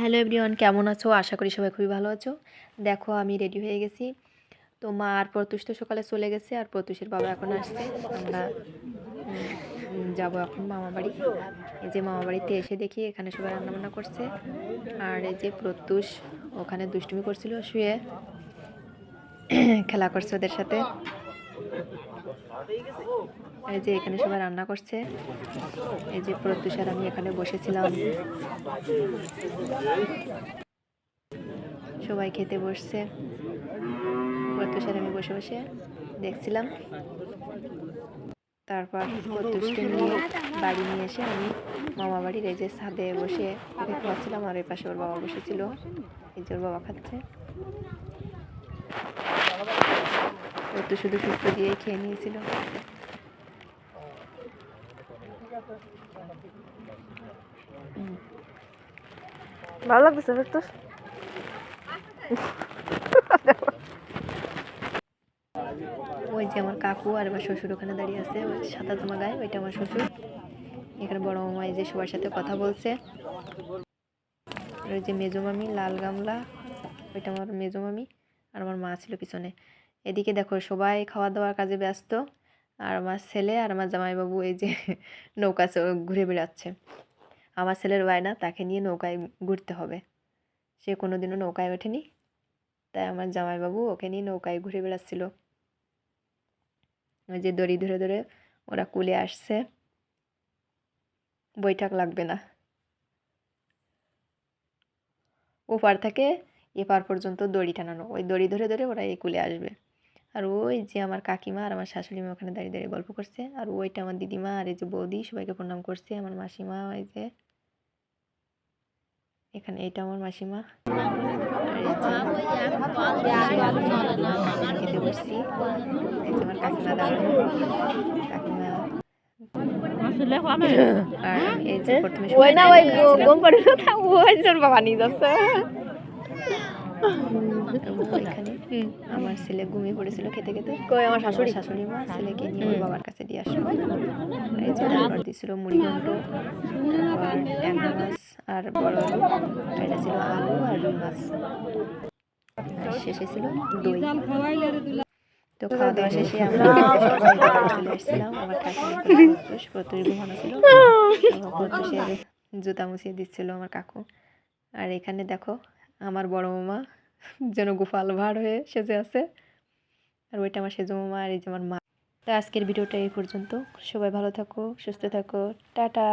Hello everyone, কেমন আছো? আশা করি সবাই খুবই ভালো আছো। দেখো, আমি রেডি হয়ে গেছি। তো মা আর প্রত্যুষ তো সকালে চলে গেছে, আর প্রত্যুষের বাবা এখন আসছে। আমরা যাব এখন মামা বাড়ি। এই যে মামা বাড়িতে এসে দেখি, এখানে সবাই রান্নাবান্না করছে। আর এই যে প্রত্যুষ ওখানে দুষ্টুমি করছিল, শুয়ে। খেলা করছে ওদের সাথে। এই যে এখানে সবাই রান্না করছে। এই যে প্রত্যুষার আমি এখানে বসেছিলাম। সবাই খেতে বসছে। প্রত্যুষ আর আমি বসে বসে দেখছিলাম। তারপর প্রত্যুষকে নিয়ে বাড়ি নিয়ে এসে আমি মামা বাড়ির এই যে ছাদে বসে খাওয়াচ্ছিলাম আর এই পাশে ওর বাবা বসেছিল। এই যে ওর বাবা খাচ্ছে। তো শুধু শুক্তো দিয়েই খেয়ে নিয়েছিল। ভালো লাগতেছে ফেরদৌস ওই যে আমার কাকু আর আমার শ্বশুর ওখানে দাঁড়িয়ে আছে ওই সাদা জামা গায়ে ওইটা আমার শ্বশুর। এখানে বড় মামা এই যে সবার সাথে কথা বলছে। ওই যে মেজো মামি লাল গামলা ওইটা আমার মেজো মামি আর আমার মা ছিল পিছনে। এদিকে দেখো সবাই খাওয়া দাওয়ার কাজে ব্যস্ত। আর আমার ছেলে আর আমার জামাইবাবু এই যে নৌকা ঘুরে বেড়াচ্ছে। আমার ছেলের বায়না, তাকে নিয়ে নৌকায় ঘুরতে হবে। সে কোনো দিনও নৌকায় ওঠেনি। তাই আমার জামাইবাবু ওকে নিয়ে নৌকায় ঘুরে বেড়াচ্ছিল। ওই যে দড়ি ধরে ধরে ওরা কুলে আসছে। বৈঠক লাগবে না। ওপার থেকে এপার পর্যন্ত দড়ি টানানো। ওই দড়ি ধরে ধরে ওরা এই কুলে আসবে। আর ওই যে আমার কাকিমা আর আমার শাশুড়ি মা ওখানে দাঁড়িয়ে দাঁড়িয়ে গল্প করছে। আর ওইটা আমার দিদিমা আর এই যে বৌদি সবাইকে প্রণাম করছে আমার মাসিমা ওই যে। এখানে এটা আমার মাসিমা। খেতে বসছি আমার কাকিমা আর এই যে প্রথমে ওই না ওই খাচ্ছিলাম। গম করে কথা ওই তোর বাবা নিয়ে যাচ্ছে। এবং ওইখানে আমার ছেলে ঘুমিয়ে পড়েছিল খেতে খেতে। কই আমার শাশুড়ি? শাশুড়ি মা ছেলেকে নিয়ে ওর বাবার কাছে দিয়ে আসলো। এই যে তারপর ট্যাংরা মাছ আর বড় আলু। এটা ছিল আলু আর রুই মাছ। আর শেষে ছিল দই। তো খাওয়া দাওয়া শেষে আমরা চলে এসেছিলাম আমার প্রত্যুষ ঘুমানো ছিল। প্রত্যুষের জুতা মুছিয়ে দিচ্ছিল আমার কাকু। আর এখানে দেখো আমার বড় মামা যেন গোপাল ভাড় হয়ে সেজে আছে। আর ওইটা আমার সেজো মামা আর এই যে আমার মা। তো আজকের ভিডিওটা এই পর্যন্ত। সবাই ভালো থাকো, সুস্থ থাকো। টাটা!